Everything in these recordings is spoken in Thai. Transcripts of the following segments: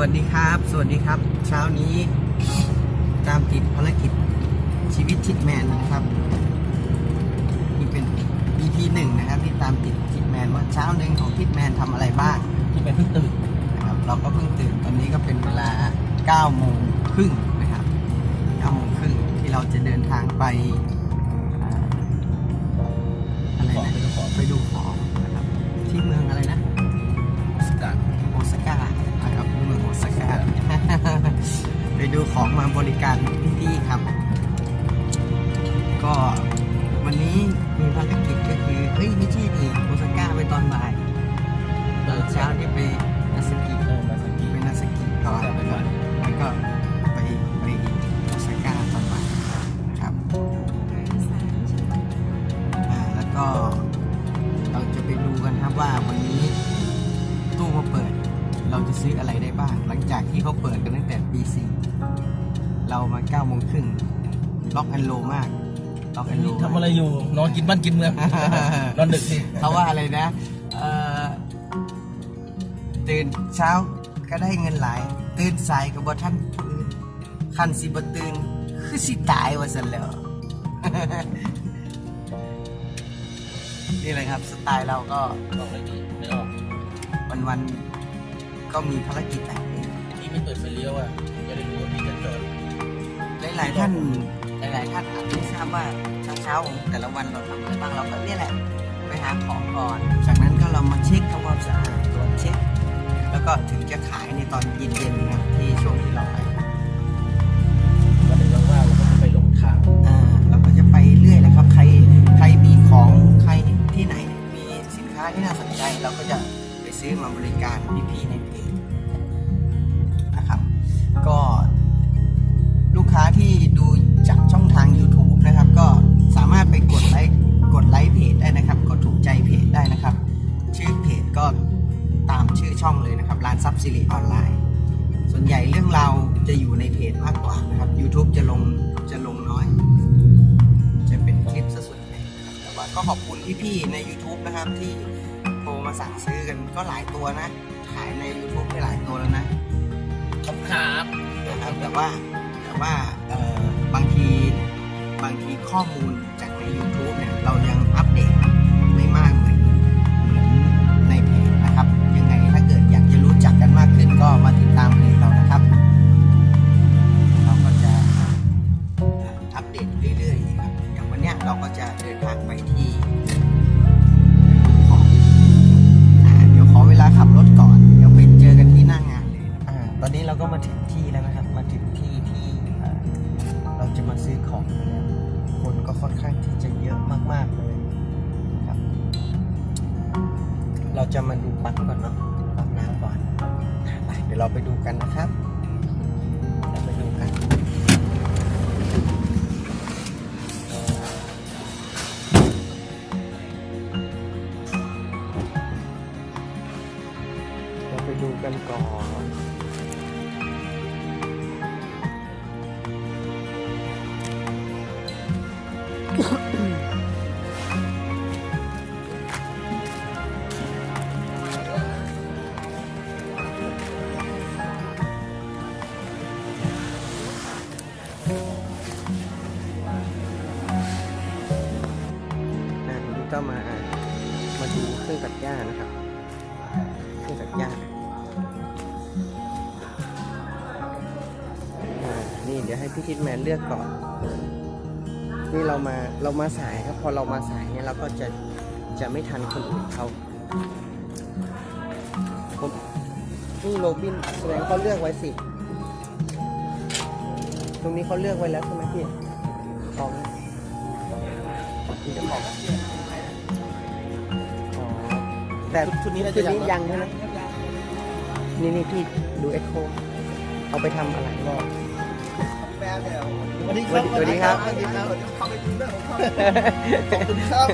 วัสดีครับ สวัสดีครับ เช้านี้ตามติดภารกิจชีวิตทิดแมนนะครับนี่เป็น EP หนึ่งนะครับ ที่ตามติดทิดแมนว่าเช้าหนึ่งของทิดแมนทำอะไรบ้างที่เป็นเพิ่งตื่นนะครับเราก็เพิ่งตื่นตอนนี้ก็เป็นเวลา9โมงครึ่งนะครับ9โมงครึ่งที่เราจะเดินทางไปอะไรนะไปดูของไปดูของนะครับที่เมืองอะไรนะ ดูของมาบริการพี่ๆครับ ก็วันนี้มีภารกิจก็คือเฮ้ยไม่ใช่ดิโอซาก้าไปตอนบ่ายตอนเช้าที่ไปนาสกิเออมาสกีไปนาสกิก่อนจะไปก่อนแล้วก็ไปไปโอซาก้าตอนบ่ายครับอ่าแล้วก็เราจะไปดูกันครับว่าวันนี้ตู้มาเปิด เราจะซื้ออะไรได้บ้าง หลังจากที่เขาเปิดกันตั้งแต่ปีสี่เรามาเก้าโมงครึ่งล็อกแอนโลมากล็อกแอนโลทำอะไรอยู่นอนกินบ้านกินเมืองนอนดึกสิเขาว่าอะไรนะเอ่อตื่นเช้าก็ได้เงินหลาย ตื่นสายก็บ่ทันตื่นคันสิบ่ตื่นคือสิตายว่าซั่นแหล้วนี่เลยครับ สไตล์เราก็ออกไม่ดีไม่ออกวันๆ ก็มีภารกิจแต่างพี่ไม่เปิดไฟเลี้ยวอะจะได้รู้ว่าพี่จะจอดหลายๆท่านหลายๆท่านอาจไม่ทราบว่าเช้าๆของแต่ละวันเราทำอะไรบ้างเราก็เนี่ยแหละไปหาของก่อน จากนั้นก็เรามาเช็คทำความสะอาดตรวจเช็ค แล้วก็ถึงจะขายในตอนเย็น องเลยนะครับร้านซับซิริออนไลน์ ส่วนใหญ่เรื่องราวจะอยู่ในเพจมากกว่านะครับ YouTube จะลงจะลงน้อย จะเป็นคลิปซะส่วนใหญ่นะครับแต่ว่าก็ขอบคุณพี่ๆใน YouTube นะครับที่โทรมาสั่งซื้อกันก็หลายตัวนะ ขายใน YouTube ได้หลายตัวแล้วนะ ขอบครับนะครับแต่ว่าแต่ว่าเอ่อบางทีบางทีข้อมูลจากใน YouTube เนี่ยเรายังอัปเดต ค่อนข้างที่จะเยอะมากๆเลยครับ เราจะมาดูปั๊มก่อนเนาะปั๊มน้ำก่อนเดี๋ยวเราไปดูกันนะครับ ก็มา มาดูเครื่องตัดหญ้านะครับ เครื่องตัดหญ้านี่เดี๋ยวให้พี่ทิดแมนเลือกก่อน นี่เรามาเรามาสายครับพอเรามาสายเนี่ยเราก็จะจะไม่ทันคนอื่นเขาผมนี่โรบินแสดงเขาเลือกไว้สิ ตรงนี้เขาเลือกไว้แล้วใช่ไหมพี่ของนี่เจะของแต่ชุดนี้ชุดนี้ยังใช่ไหมนี่นี่พี่ดูเอ็กโคเอาไปทำอะไรก็ สวัสดีสวัสดีครับสวัสดีครับเข้าไปดูเรื่องของเขาขอบคุณครับ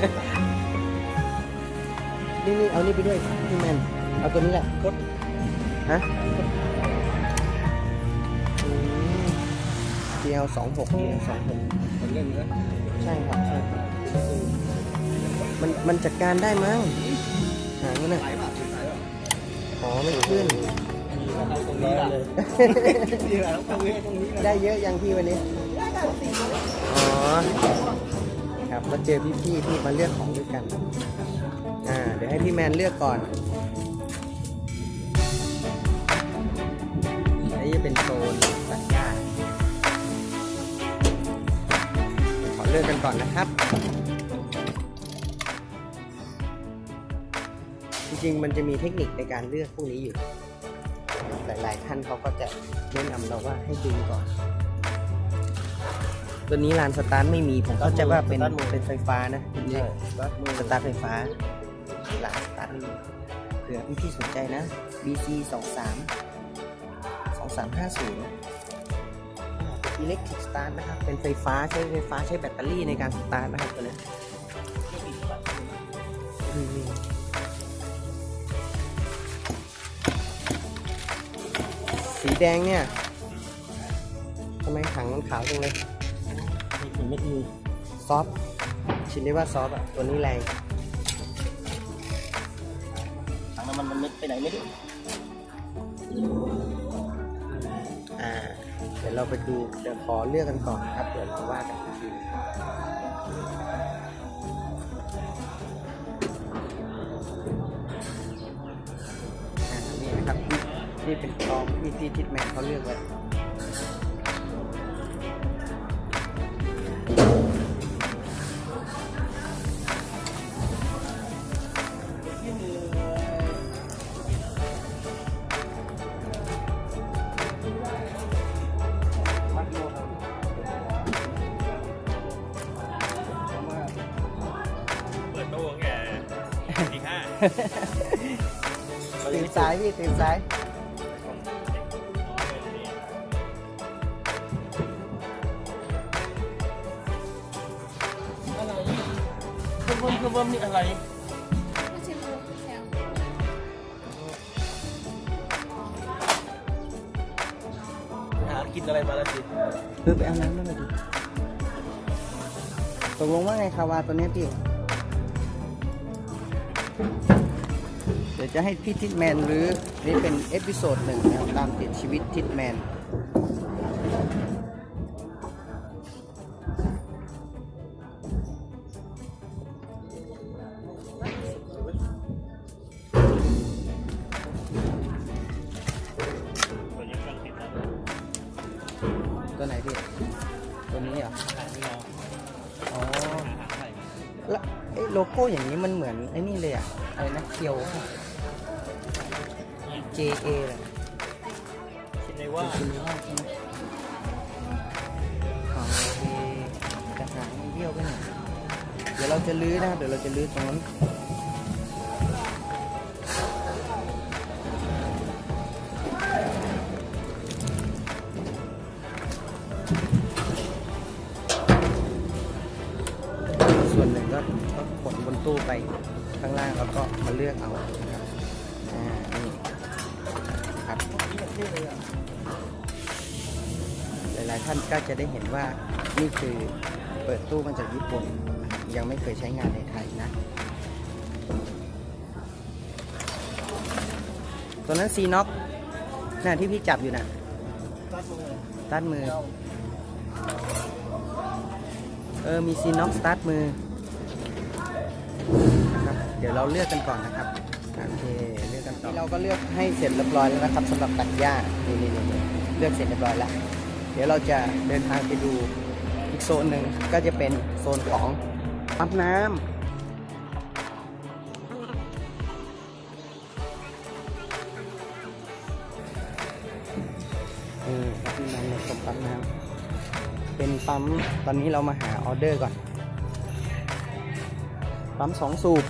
นี่นี่เอานี่ไปด้วยพี่แมนเอาตัวนี้แหละกดฮะเดียวสองหกเดียวสองหกคนเล่นนะใช่ครับใช่ครับมันมันจัดการได้มั้งหางมันน่ะหลายบาทหลายบาทอ๋อไม่ขึ้น ไหมเอาตรงนี้เลยดีกว่าต้องตรงนี้ตรงนี้เยได้เยอะยังพี่วันนี้ อ๋อ ครับมาเจอพี่ๆที่มาเลือกของด้วยกัน อ่า เดี๋ยวให้พี่แมนเลือกก่อน อันนี้จะเป็นโซนตัดหญ้าขอเลือกกันก่อนนะครับ จริงๆ มันจะมีเทคนิคในการเลือกพวกนี้อยู่ หลาย ๆ ท่านเขาก็จะแนะนำเราว่าให้ดึงก่อน ตัวนี้ลานสตาร์ทไม่มีผมเข้าใจว่าเป็นเป็นไฟฟ้านะใช่รัดมือสตาร์ทไฟฟ้าลานสตาร์ทไม่มีเผื่อพี่ที่สนใจนะ BC 2 3 2 3 5 0อิเล็กทริกสตาร์ทนะครับเป็นไฟฟ้าใช้ไฟฟ้าใช้แบตเตอรี่ในการสตาร์ทนะครับตัวนี้อืม สีแดงเนี่ยทำไมถังมันขาวจังเลยไม่ถึงไม่มีซอฟต์ชินได้ว่าซอฟต์อะตัวนี้แรงถังน้ำมันมันไม่ไปไหนไม่รู้อ่า เดี๋ยวเราไปดูเดี๋ยวขอเลือกกันก่อนครับเดี๋ยวเราว่ากัน นี่เป็นกองที่ที่ทิดแมนเขาเลือกไว้มัดโลครับเปิดตู้แกตีห้าตื่นสายพี่ตื่นสาย เพิ่มเพิ่มเพิ่มนี่อะไรกแถวหากินอะไรมาแล้วสิเออไปเอาน้ำแล้วมาดิตกลงว่าไงคาวาตัวเนี้ยพี่ เดี๋ยวจะให้พี่ทิดแมนหรือ นี่เป็นเอพิโซดหนึ่งนะครับตามติดชีวิตทิดแมน โลโก้อย่างนี้มันเหมือนไอ้นี่เลยอะอะไรนะเกียว JA เลยคิดเลยว่าคุณว่าใช่ไหมอ๋อโอเคกระถางมันเบี้ยวไปหน่อยเดี๋ยวเราจะลื้อนะครับเดี๋ยวเราจะลื้อตรงนั้นส่วน อกเอานะครับอ่านี่ครับหลายๆท่านก็จะได้เห็นว่านี่คือเปิดตู้มาจากญี่ปุ่น ยังไม่เคยใช้งานในไทยนะตัวนั้นซีน็อกน่ะที่พี่จับอยู่น่ะรัดมือ เออ มีซีน็อกสตาร์ทมือ ดี๋ยวเราเลือกกันก่อนนะครับโอเคเลือกกันต่อเราก็เลือกให้เสร็จเรียบร้อยแล้วนะครับสำหรับตัดหญ้านี่นี่นี่เลือกเสร็จเรียบร้อยแล้ว เดี๋ยวเราจะเดินทางไปดูอีกโซนหนึ่งก็จะเป็นโซนของปั๊มน้ำอืมปั๊มน้ำในมปั๊มน้ำเป็นปั๊ม ตอนนี้เรามาหาออเดอร์ก่อน ปั๊มสองสูบ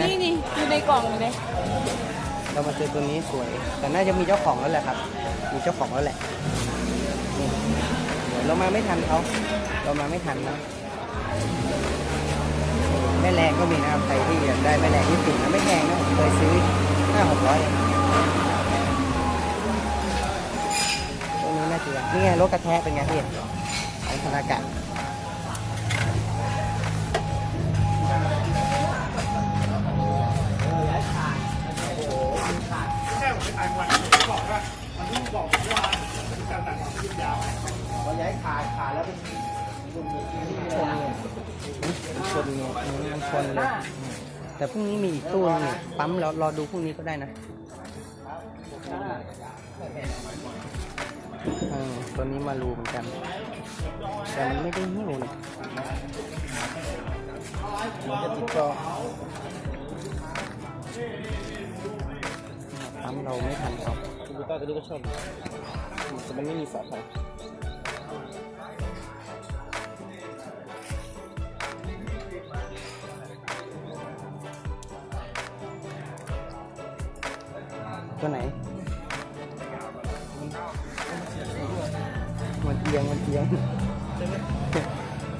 นี้นะ นี่นี่อยู่ในกล่องอยู่เลยเรามาเจอตัวนี้สวย แต่น่าจะมีเจ้าของแล้วแหละครับ มีเจ้าของแล้วแหละนี่เดี๋ยวเรามาไม่ทันเขาเรามาไม่ทันนะแม่แรงก็มีนะครับใครที่อยากได้แม่แรงญี่ปุ่นนะไม่แพงนะผมเคยซื้อห้าหกร้อยตรงนี้น่าจะนี่ไงรถกระแทกเป็นไงพี่ของธนากะ เลย แต่พรุ่งนี้มีอีกตู้นึงนี่ปั๊มเรารอดูพรุ่งนี้ก็ได้นะเออตัวนี้มารูเหมือนกัน แต่มันไม่ได้หิ้วนะมันจะติดก็ปั๊มเราไม่ทันเขาคูบูต้าตัวนี้ก็ชอบแต่มันไม่มีฝาถัง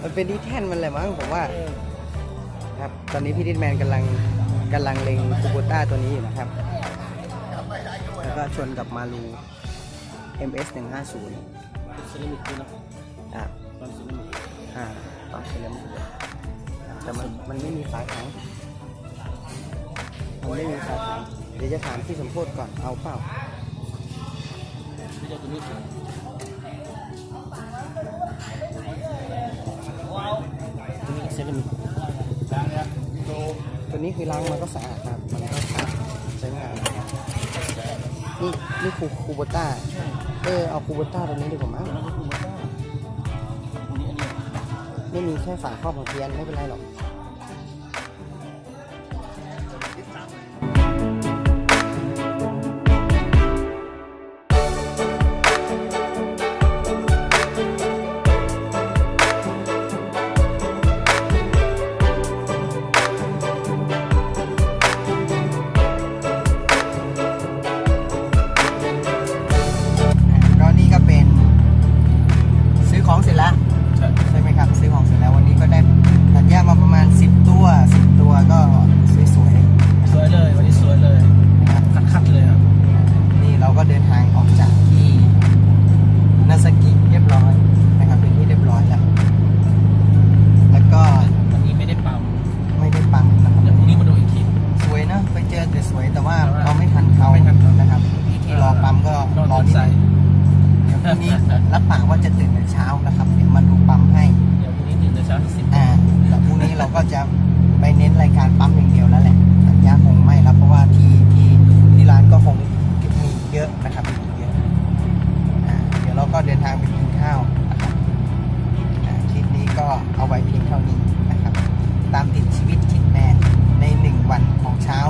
มันเป็นดีแท่นมันแหละมั้งผมว่าครับตอนนี้พี่ดิดแมนกำลังกำลังเล็งคูโบต้าตัวนี้อยู่นะครับ แล้วก็ชนกับมาลู MS 150เซรามิกด้วยนะอะความเซรามิกอ่าปั๊มเซรามิกแต่มันมันไม่มีฝาถังมันไม่มีฝาถังเดี๋ยวจะถามพี่สมโพธก่อนเอาเปล่าที่เจ้าตัวนี้ นี้คือล้างมันก็สะอาดครับ มันก็สะอาดใช้งานนี่นี่คูคูโบต้า เออเอาคูโบต้าตัวนี้ดีกว่ามั้งไม่มีแค่ฝาครอบของเทียนไม่เป็นไรหรอก จะไปเน้นรายการปั๊มอย่างเดียวแล้วแหละอันนี้คงไม่แล้วเพราะว่าที่ที่ที่ร้านก็คงมีเยอะนะครับมีเยอะเดี๋ยวเราก็เดินทางไปกินข้าวคลิปนี้ก็เอาไว้เพียงเท่านี้นะครับ ตามติดชีวิตทิดแม่ในหนึ่งวันของเช้า